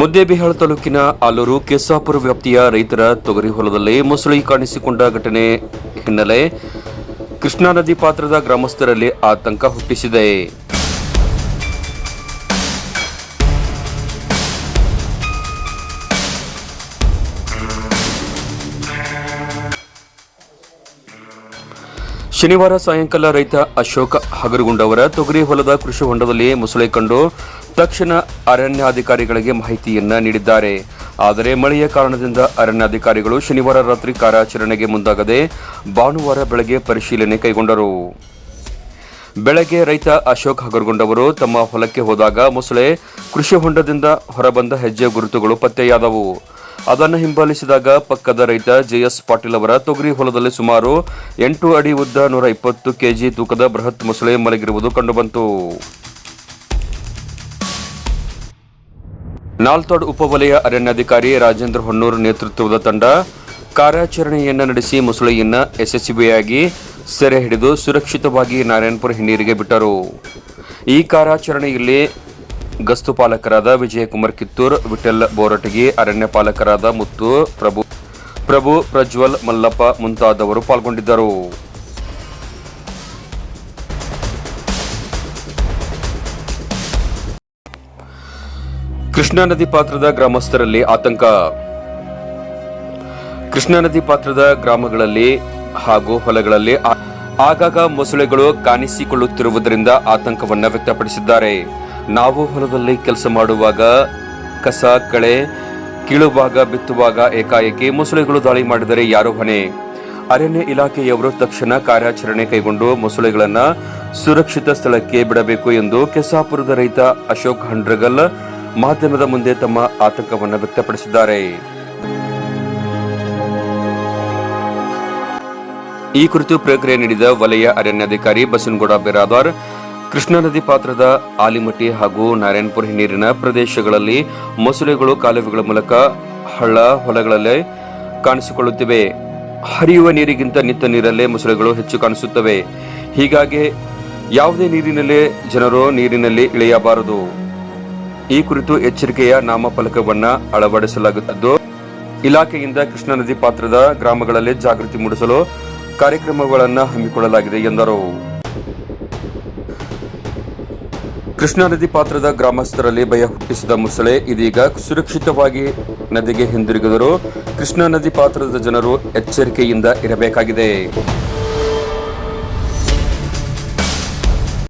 ಮುದ್ದೇಬಿಹಾಳ ತಾಲೂಕಿನ ಆಲೂರು ಕೆಸಾಪುರ ವ್ಯಾಪ್ತಿಯ ರೈತರ ತೊಗರಿ ಹೊಲದಲ್ಲಿ ಮೊಸಳಿ ಕಾಣಿಸಿಕೊಂಡ ಘಟನೆ ಹಿನ್ನೆಲೆ ಕೃಷ್ಣಾ ನದಿ ಪಾತ್ರದ ಗ್ರಾಮಸ್ಥರಲ್ಲಿ ಆತಂಕ ಹುಟ್ಟಿಸಿದೆ. ಶನಿವಾರ ಸಾಯಂಕಾಲ ರೈತ ಅಶೋಕ್ ಹಗರಗುಂಡವರ ತೊಗರಿ ಹೊಲದ ಕೃಷಿ ಹೊಂಡದಲ್ಲಿ ಮೊಸಳೆ ಕಂಡು ತಕ್ಷಣ ಅರಣ್ಯಾಧಿಕಾರಿಗಳಿಗೆ ಮಾಹಿತಿಯನ್ನ ನೀಡಿದ್ದಾರೆ. ಆದರೆ ಮಳೆಯ ಕಾರಣದಿಂದ ಅರಣ್ಯಾಧಿಕಾರಿಗಳು ಶನಿವಾರ ರಾತ್ರಿ ಕಾರ್ಯಾಚರಣೆಗೆ ಮುಂದಾಗದೆ ಭಾನುವಾರ ಬೆಳಗ್ಗೆ ಪರಿಶೀಲನೆ ಕೈಗೊಂಡರು. ಬೆಳಗ್ಗೆ ರೈತ ಅಶೋಕ್ ಹಗರ್ಗೊಂಡವರು ತಮ್ಮ ಹೊಲಕ್ಕೆ ಹೋದಾಗ ಮೊಸಳೆ ಕೃಷಿ ಹೊಂಡದಿಂದ ಹೊರಬಂದ ಹೆಜ್ಜೆ ಗುರುತುಗಳು ಪತ್ತೆಯಾದವು. ಅದನ್ನು ಹಿಂಬಾಲಿಸಿದಾಗ ಪಕ್ಕದ ರೈತ ಜೆಎಸ್ ಪಾಟೀಲ್ ಅವರ ತೊಗರಿ ಹೊಲದಲ್ಲಿ ಸುಮಾರು ಎಂಟು ಅಡಿ ಉದ್ದ ನೂರ ಇಪ್ಪತ್ತು ಕೆಜಿ ತೂಕದ ಬೃಹತ್ ಮೊಸಳೆ ಮಲಗಿರುವುದು ಕಂಡುಬಂತು. ನಾಲ್ತೋಡ್ ಉಪವಲಯ ಅರಣ್ಯಾಧಿಕಾರಿ ರಾಜೇಂದ್ರ ಹೊನ್ನೂರ್ ನೇತೃತ್ವದ ತಂಡ ಕಾರ್ಯಾಚರಣೆಯನ್ನು ನಡೆಸಿ ಮೊಸಳೆಯನ್ನ ಯಶಸ್ವಿಯಾಗಿ ಸೆರೆ ಹಿಡಿದು ಸುರಕ್ಷಿತವಾಗಿ ನಾರಾಯಣಪುರ ಹಿನ್ನೀರಿಗೆ ಬಿಟ್ಟರು. ಈ ಕಾರ್ಯಾಚರಣೆಯಲ್ಲಿ ಗಸ್ತು ಪಾಲಕರಾದ ವಿಜಯಕುಮಾರ್ ಕಿತ್ತೂರ್ ವಿಠಲ್ ಬೋರಟಗಿ, ಅರಣ್ಯ ಪಾಲಕರಾದ ಮುತ್ತು, ಪ್ರಭು ಪ್ರಭು ಪ್ರಜ್ವಲ್ ಮಲ್ಲಪ್ಪ ಮುಂತಾದವರು ಪಾಲ್ಗೊಂಡಿದ್ದರು. ಕೃಷ್ಣಾ ನದಿ ಪಾತ್ರದ ಗ್ರಾಮಸ್ಥರಲ್ಲಿ ಆತಂಕ. ಕೃಷ್ಣಾ ನದಿ ಪಾತ್ರದ ಗ್ರಾಮಗಳಲ್ಲಿ ಹಾಗೂ ಹೊಲಗಳಲ್ಲಿ ಆಗಾಗ ಮೊಸಳೆಗಳು ಕಾಣಿಸಿಕೊಳ್ಳುತ್ತಿರುವುದರಿಂದ ಆತಂಕವನ್ನು ವ್ಯಕ್ತಪಡಿಸಿದ್ದಾರೆ. ನಾವು ಹೊಲದಲ್ಲಿ ಕೆಲಸ ಮಾಡುವಾಗ ಕಸ, ಕಳೆ ಕೀಳುವಾಗ, ಬಿತ್ತುವಾಗ ಏಕಾಏಕಿ ಮೊಸಳೆಗಳು ದಾಳಿ ಮಾಡಿದರೆ ಯಾರು ಹೊಣೆ? ಅರಣ್ಯ ಇಲಾಖೆಯವರು ತಕ್ಷಣ ಕಾರ್ಯಾಚರಣೆ ಕೈಗೊಂಡು ಮೊಸಳೆಗಳನ್ನು ಸುರಕ್ಷಿತ ಸ್ಥಳಕ್ಕೆ ಬಿಡಬೇಕು ಎಂದು ಕೆಸಾಪುರದ ರೈತ ಅಶೋಕ್ ಹಂಡ್ರಗಲ್ ಮಾಧ್ಯಮದ ಮುಂದೆ ತಮ್ಮ ಆತಂಕವನ್ನು ವ್ಯಕ್ತಪಡಿಸಿದ್ದಾರೆ. ಈ ಕುರಿತು ಪ್ರಕ್ರಿಯೆ ನೀಡಿದ ವಲಯ ಅರಣ್ಯಾಧಿಕಾರಿ ಬಸನಗೌಡ ಬಿರಾದಾರ್ ಕೃಷ್ಣಾ ನದಿ ಪಾತ್ರದ ಆಲಿಮಟ್ಟಿ ಹಾಗೂ ನಾರಾಯಣಪುರ ನೀರಿನ ಪ್ರದೇಶಗಳಲ್ಲಿ ಮೊಸಳೆಗಳು, ಕಾಲುವೆಗಳ ಮೂಲಕ ಹಳ್ಳ ಹೊಲಗಳಲ್ಲಿ ಕಾಣಿಸಿಕೊಳ್ಳುತ್ತಿವೆ. ಹರಿಯುವ ನೀರಿಗಿಂತ ನಿಂತ ನೀರಲ್ಲೇ ಮೊಸಳೆಗಳು ಹೆಚ್ಚು ಕಾಣಿಸುತ್ತವೆ. ಹೀಗಾಗಿ ಯಾವುದೇ ನೀರಿನಲ್ಲಿ ಜನರು ನೀರಿನಲ್ಲಿ ಇಳಿಯಬಾರದು. ಈ ಕುರಿತು ಎಚ್ಚರಿಕೆಯ ನಾಮಫಲಕವನ್ನು ಅಳವಡಿಸಲಾಗುತ್ತಿದ್ದು, ಇಲಾಖೆಯಿಂದ ಕೃಷ್ಣಾ ನದಿ ಪಾತ್ರದ ಗ್ರಾಮಗಳಲ್ಲಿ ಜಾಗೃತಿ ಮೂಡಿಸಲು ಕಾರ್ಯಕ್ರಮಗಳನ್ನು ಹಮ್ಮಿಕೊಳ್ಳಲಾಗಿದೆ ಎಂದರು. ಕೃಷ್ಣಾ ನದಿ ಪಾತ್ರದ ಗ್ರಾಮಸ್ಥರಲ್ಲಿ ಭಯ ಹುಟ್ಟಿಸಿದ ಮೊಸಳೆ ಇದೀಗ ಸುರಕ್ಷಿತವಾಗಿ ನದಿಗೆ ಹಿಂದಿರುಗಿದರು ಕೃಷ್ಣಾ ನದಿ ಪಾತ್ರದ ಜನರು ಎಚ್ಚರಿಕೆಯಿಂದ ಇರಬೇಕಾಗಿದೆ.